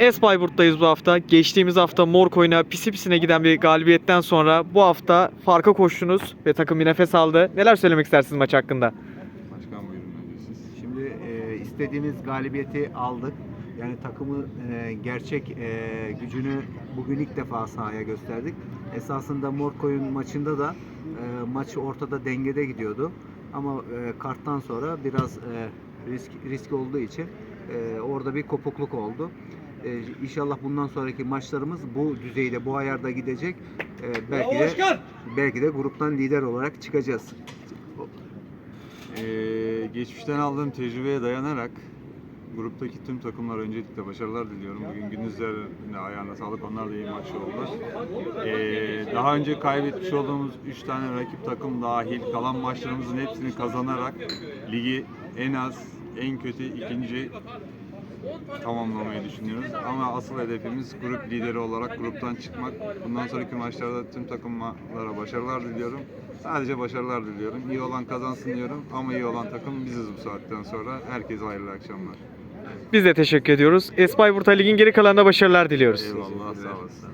Esbayburt'tayız bu hafta. Geçtiğimiz hafta Morkoy'una pisi pisine giden bir galibiyetten sonra bu hafta farka koştunuz ve takım bir nefes aldı. Neler söylemek istersiniz maç hakkında? Başkan buyurun önce. Şimdi e, istediğimiz galibiyeti aldık. Yani takımı e, gerçek e, gücünü bugün ilk defa sahaya gösterdik. Esasında Morkoy'un maçında da e, maç ortada dengede gidiyordu. Ama e, karttan sonra biraz e, risk risk olduğu için e, orada bir kopukluk oldu. E, inşallah bundan sonraki maçlarımız bu düzeyde, bu ayarda gidecek. E, belki de belki de gruptan lider olarak çıkacağız. Ee, geçmişten aldığım tecrübeye dayanarak gruptaki tüm takımlara öncelikle başarılar diliyorum. Bugün gündüzlerine ayağına sağlık. Onlar da iyi maç oldu. Ee, daha önce kaybetmiş olduğumuz 3 tane rakip takım dahil kalan maçlarımızın hepsini kazanarak ligi en az en kötü ikinci tamamlamayı düşünüyoruz. Ama asıl hedefimiz grup lideri olarak gruptan çıkmak. Bundan sonraki maçlarda tüm takımlara başarılar diliyorum. Sadece başarılar diliyorum. İyi olan kazansın diyorum ama iyi olan takım biziz bu saatten sonra. Herkese hayırlı akşamlar. Biz de teşekkür ediyoruz. Esbayburt'a ligin geri kalanında başarılar diliyoruz. Eyvallah sağ olasın.